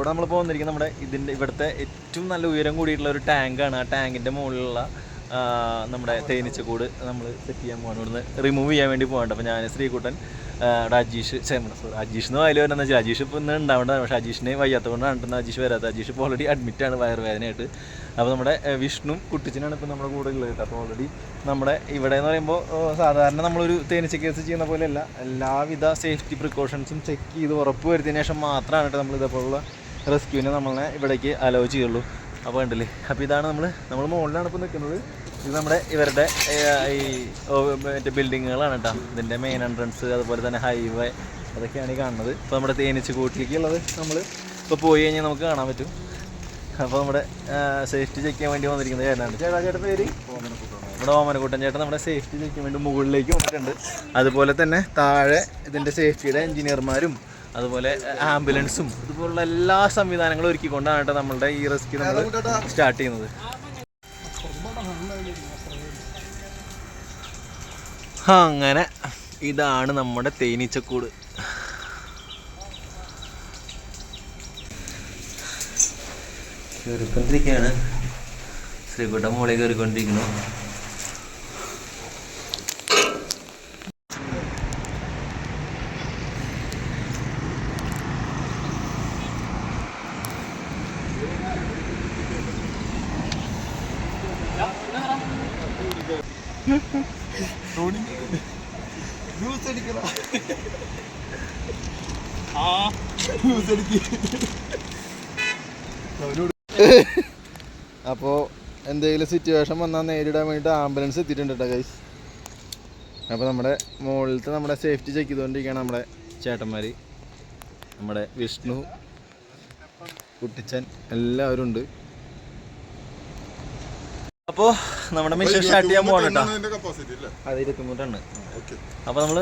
ഇപ്പോൾ നമ്മൾ പോകുന്നിരിക്കുന്നത് നമ്മുടെ ഇതിന്റെ ഇവിടുത്തെ ഏറ്റവും നല്ല ഉയരം കൂടിയിട്ടുള്ള ഒരു ടാങ്കാണ്. ആ ടാങ്കിന്റെ മുകളിലുള്ള നമ്മുടെ തേനീച്ചക്കൂട് നമ്മൾ സെറ്റ് ചെയ്യാൻ പോകണം ഇവിടുന്ന് റിമൂവ് ചെയ്യാൻ വേണ്ടി പോകണ്ട അപ്പോൾ ഞാൻ ശ്രീകുട്ടൻ ആ, രാജീഷ് എന്ന് വായിൽ വരണമെന്ന് വെച്ചാൽ അജീഷ് ഇപ്പോൾ ഇന്ന് ഉണ്ടാവേണ്ടതാണ് പക്ഷേ അജീഷിനെ വയ്യാത്തതുകൊണ്ടാണ് ഇന്ന് അജീഷ് വരാത്ത അജീഷ് ഇപ്പോൾ ഓൾറെഡി അഡ്മിറ്റാണ് വയറുവേദനയായിട്ട്. അപ്പോൾ നമ്മുടെ വിഷ്ണു കുട്ടിച്ചനാണ് ഇപ്പോൾ നമ്മുടെ കൂടെ ഉള്ളത് കേട്ടോ. അപ്പോൾ ഓൾറെഡി നമ്മുടെ ഇവിടെ എന്ന് പറയുമ്പോൾ സാധാരണ നമ്മളൊരു തേനീച്ച കേസ് ചെയ്യുന്ന പോലെയല്ല. എല്ലാവിധ സേഫ്റ്റി പ്രിക്കോഷൻസും ചെക്ക് ചെയ്ത് ഉറപ്പ് വരുത്തിയതിനു ശേഷം മാത്രമാണ് കേട്ടോ നമ്മൾ ഇതേപോലുള്ള റെസ്ക്യൂവിനെ നമ്മളെ ഇവിടേക്ക് അലോ ചെയ്യുള്ളൂ. അപ്പോൾ ഉണ്ടല്ലേ അപ്പോൾ ഇതാണ് നമ്മൾ നമ്മൾ മുകളിലാണ് ഇപ്പോൾ നിൽക്കുന്നത് ഇത് നമ്മുടെ ഇവരുടെ ഈ മറ്റേ ബിൽഡിങ്ങുകളാണ് കേട്ടോ. ഇതിന്റെ മെയിൻ എൻട്രൻസ് അതുപോലെ തന്നെ ഹൈവേ അതൊക്കെയാണ് ഈ കാണുന്നത്. ഇപ്പോൾ നമ്മുടെ തേനീച്ച കൂട്ടിലേക്കുള്ളത് നമ്മൾ ഇപ്പോൾ പോയി കഴിഞ്ഞാൽ നമുക്ക് കാണാൻ പറ്റും. അപ്പോൾ നമ്മുടെ സേഫ്റ്റി ചെക്ക് ചെയ്യാൻ വേണ്ടി വന്നിരിക്കുന്നത് ചേട്ടനാണ് ചേട്ടാ ചേട്ടൻ പേര്? നമ്മുടെ ഓമനക്കൂട്ടൻ ചേട്ടൻ നമ്മുടെ സേഫ്റ്റി ചെക്ക് ചെയ്യാൻ വേണ്ടി മുകളിലേക്ക് വന്നിട്ടുണ്ട്. അതുപോലെ തന്നെ താഴെ ഇതിന്റെ സേഫ്റ്റിയുടെ എഞ്ചിനീയർമാരും അതുപോലെ ആംബുലൻസും ഇതുപോലുള്ള എല്ലാ സംവിധാനങ്ങളും ഒരുക്കിക്കൊണ്ടാണ് കേട്ടോ നമ്മളുടെ ഈ റെസ്ക്യൂ നമ്മൾ സ്റ്റാർട്ട് ചെയ്യുന്നത്. അങ്ങനെ ഇതാണ് നമ്മുടെ തേനീച്ചക്കൂട്. കയറിക്കൊണ്ടിരിക്കുകയാണ് ശ്രീകുട്ടൻ മുകളിൽ കയറിക്കൊണ്ടിരിക്കുന്നു അപ്പോൾ എന്തെങ്കിലും സിറ്റുവേഷൻ വന്നാൽ നേരിടാൻ വേണ്ടിയിട്ട് ആംബുലൻസ് എത്തിയിട്ടുണ്ട് കേട്ടോ ഗൈസ് അപ്പോൾ നമ്മുടെ മുകളിലത്തെ നമ്മുടെ സേഫ്റ്റി ചെക്ക് ചെയ്തുകൊണ്ടിരിക്കുകയാണ് നമ്മുടെ ചേട്ടന്മാർ നമ്മുടെ വിഷ്ണു കുട്ടിച്ചൻ എല്ലാവരും ഉണ്ട്. അപ്പോൾ നമ്മുടെ മിഷൻ സ്റ്റാർട്ട് ചെയ്യാൻ പോകണം കേട്ടോ. അത് ഇരുപത്തിമൂന്നാണ് അപ്പൊ അപ്പോൾ നമ്മൾ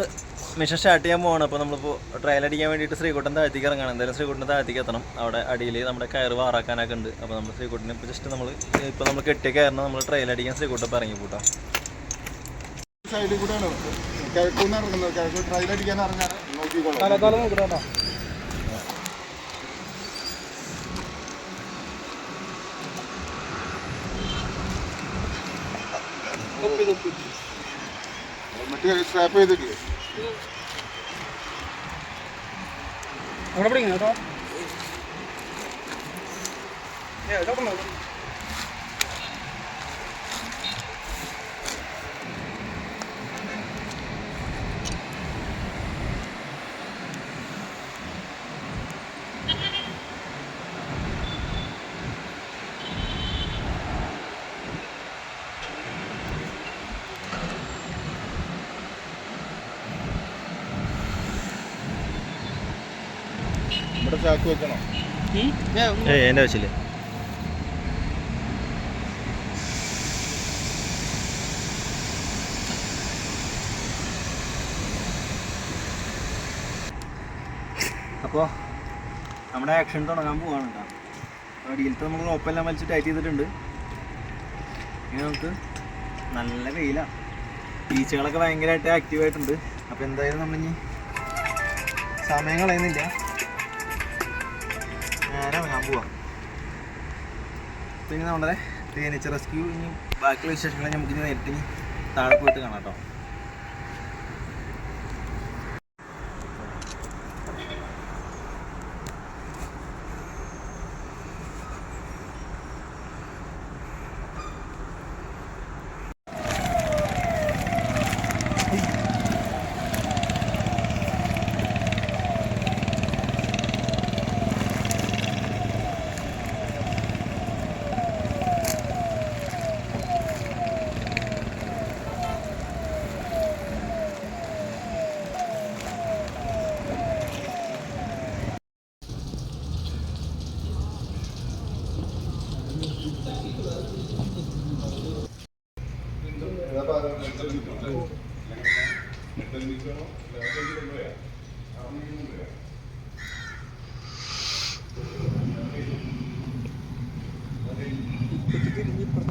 മിഷൻ സ്റ്റാർട്ട് ചെയ്യാൻ പോവാണ്. അപ്പൊ നമ്മളിപ്പോ ട്രയൽ അടിക്കാൻ വേണ്ടിയിട്ട് ശ്രീകുട്ടൻ താഴ്ത്തിക്ക് ഇറങ്ങണം. എന്തായാലും ശ്രീകുട്ടൻ താഴ്ത്തിക്ക് എത്തണം. അവിടെ അടിയിൽ നമ്മുടെ കയറ് വാറാക്കാനൊക്കെ ഉണ്ട്. അപ്പൊ നമ്മൾ ശ്രീകുട്ടനെ ഇപ്പൊ ജസ്റ്റ് നമ്മൾ ഇപ്പൊ നമ്മൾ കെട്ടിയ കയറിന് നമ്മൾ ട്രയൽ അടിക്കാൻ ശ്രീകുട്ടൻ ഇറങ്ങി കൂട്ടാം സൈഡിൽ കൂടെയാണ് കിഴക്കൂന്ന് ഇറങ്ങുന്നത്. കിഴക്ക് ട്രയൽ അടിക്കാൻ ഇറങ്ങാൻ നോക്കിക്കോളാം. മറ്റേ സ്ട്രാപ്പ് ചെയ്തിട്ടില്ലേ? അവിടെ പിടിക്കുന്നു കേട്ടോ. ഇവിടെ ചാക്ക് വെക്കണം എന്റെ ആവശ്യമില്ല. അപ്പോൾ നമ്മുടെ ആക്ഷൻ തുടങ്ങാൻ പോവാണ് കേട്ടോ അടിയിലത്തെ നമ്മൾ റോപ്പെല്ലാം വലിച്ച് ടൈറ്റ് ചെയ്തിട്ടുണ്ട്. ഇനി നമുക്ക് നല്ല വെയിലാണ് ബീച്ചുകളൊക്കെ ഭയങ്കരമായിട്ട് ആക്റ്റീവായിട്ടുണ്ട് അപ്പോൾ എന്തായാലും നമ്മളിനി സമയം കളയുന്നില്ല. നേരെ ഇറങ്ങാൻ പോവാം. നമ്മുടെ തേനീച്ച റെസ്ക്യൂ ഇനി ബാക്കിയുള്ള വിശേഷങ്ങൾ നമുക്ക് നേരിട്ട് താഴെ പോയിട്ട് കാണാം കേട്ടോ.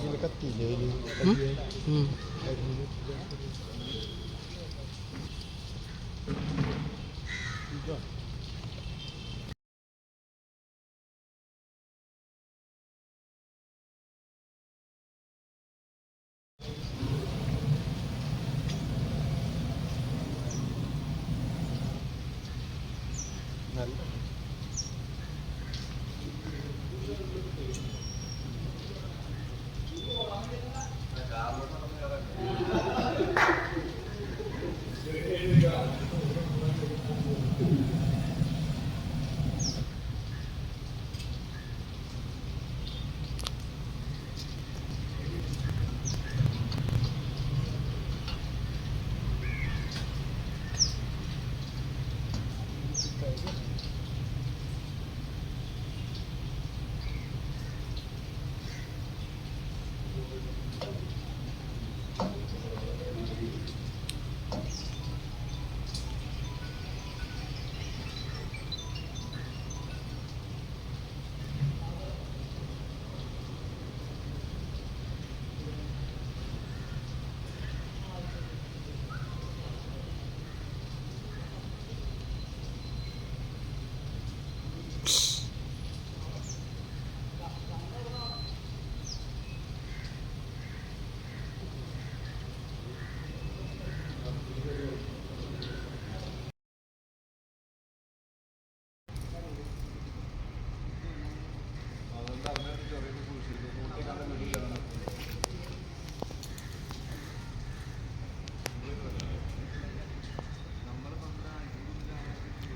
ഇതിൽ കത്തിയില്ലേ നല്ല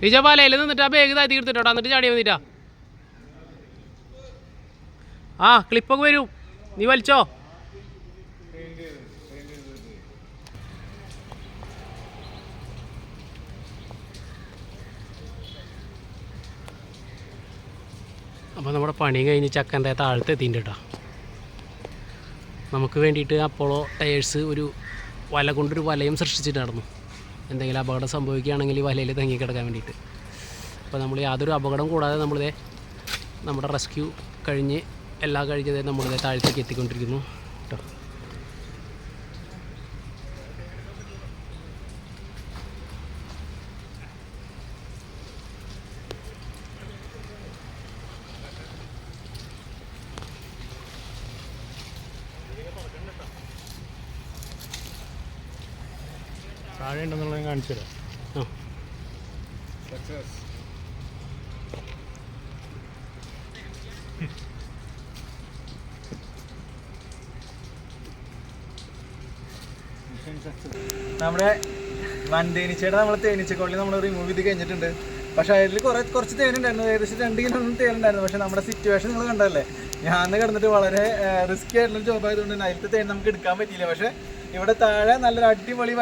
ഈജ പലയിൽ നിന്നിട്ട് ആ ബാഗ് തീർത്തിട്ടോ എന്നിട്ട് ചാടി വന്നിട്ടാ. ആ ക്ലിപ്പൊക്കെ വരും. നീ വലിച്ചോ. അപ്പോൾ നമ്മുടെ പണി കഴിഞ്ഞ് ചക്കന്റെ താഴത്ത് എത്തിയിട്ടുണ്ട് നമുക്ക് വേണ്ടിയിട്ട് അപ്പോളോ ടയേഴ്സ് ഒരു വല കൊണ്ടൊരു വലയും സൃഷ്ടിച്ചിട്ട് നടന്നു. എന്തെങ്കിലും അപകടം സംഭവിക്കുകയാണെങ്കിൽ വലയിൽ തങ്ങി കിടക്കാൻ വേണ്ടിയിട്ട്. അപ്പോൾ നമ്മൾ യാതൊരു അപകടം കൂടാതെ നമ്മളിതേ നമ്മുടെ റെസ്ക്യൂ കഴിഞ്ഞ് എല്ലാം കഴിഞ്ഞതേ നമ്മളിതേ താഴത്തേക്ക് എത്തിക്കൊണ്ടിരിക്കുന്നു. കേട്ടോ. താഴെ ഉണ്ടെന്നുള്ള കാണിച്ചു തരാം നമ്മുടെ വൻ തേനീച്ചയുടെ നമ്മൾ തേനീച്ചക്കൊള്ളി നമ്മൾ റിമൂവ് ചെയ്ത് കഴിഞ്ഞിട്ടുണ്ട്. പക്ഷെ അതിൽ കുറെ കുറച്ച് തേനുണ്ടായിരുന്നു. ഏകദേശം രണ്ട് കിലോ തേനുണ്ടായിരുന്നു. പക്ഷെ നമ്മുടെ സിറ്റുവേഷൻ നിങ്ങൾ കണ്ടല്ലേ ഞാൻ കിടന്നിട്ട് വളരെ റിസ്ക് ആയിട്ടുള്ള ജോബ് ആയതുകൊണ്ട് അതിലത്തെ തേൻ നമുക്ക് എടുക്കാൻ പറ്റിയില്ല. പക്ഷേ ഇവിടെ താഴെ നല്ലൊരു അടിപൊളി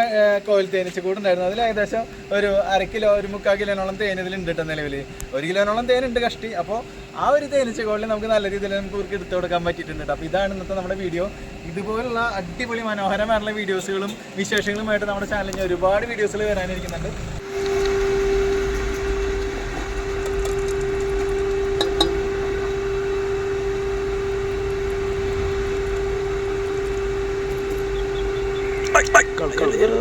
കോയിൽ തേനീച്ചക്കൂട് ഉണ്ടായിരുന്നു അതിൽ ഏകദേശം ഒരു അര കിലോ ഒരു മുക്കാൽ കിലോനോളം തേൻ ഇതിലുണ്ട് കേട്ടോ നിലവിൽ ഒരു കിലോനോളം തേനുണ്ട് കഷ്ടി. അപ്പോൾ ആ ഒരു തേനീച്ചക്കോളിൽ നമുക്ക് നല്ല രീതിയിൽ നമുക്ക് ഇവർക്ക് എടുത്തു കൊടുക്കാൻ പറ്റിയിട്ടുണ്ട് അപ്പോൾ ഇതാണ് ഇന്നത്തെ നമ്മുടെ വീഡിയോ. ഇതുപോലുള്ള അടിപൊളി മനോഹരമായിട്ടുള്ള വീഡിയോസുകളും വിശേഷങ്ങളുമായിട്ട് നമ്മുടെ ചാനലിൽ ഒരുപാട് വീഡിയോസുകൾ വരാനിരിക്കുന്നുണ്ട്. தக்கலையில்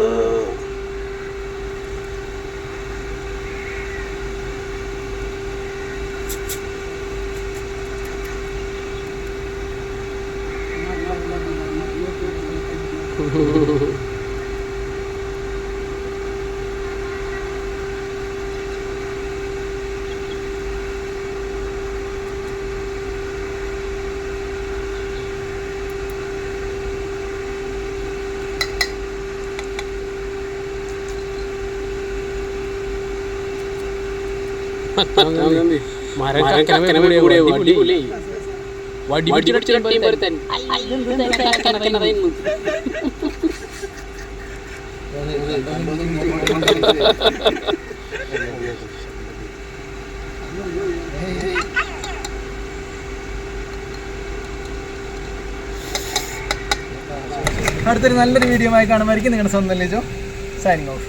Ooh. മരം കക്കനെ കൂടെ വടി. വടി പിടിച്ചിട്ട് അടുത്തൊരു നല്ലൊരു വീഡിയോ ആയി കാണുമായിരിക്കും നിങ്ങളുടെ സ്വന്തം ലിജോ. Signing off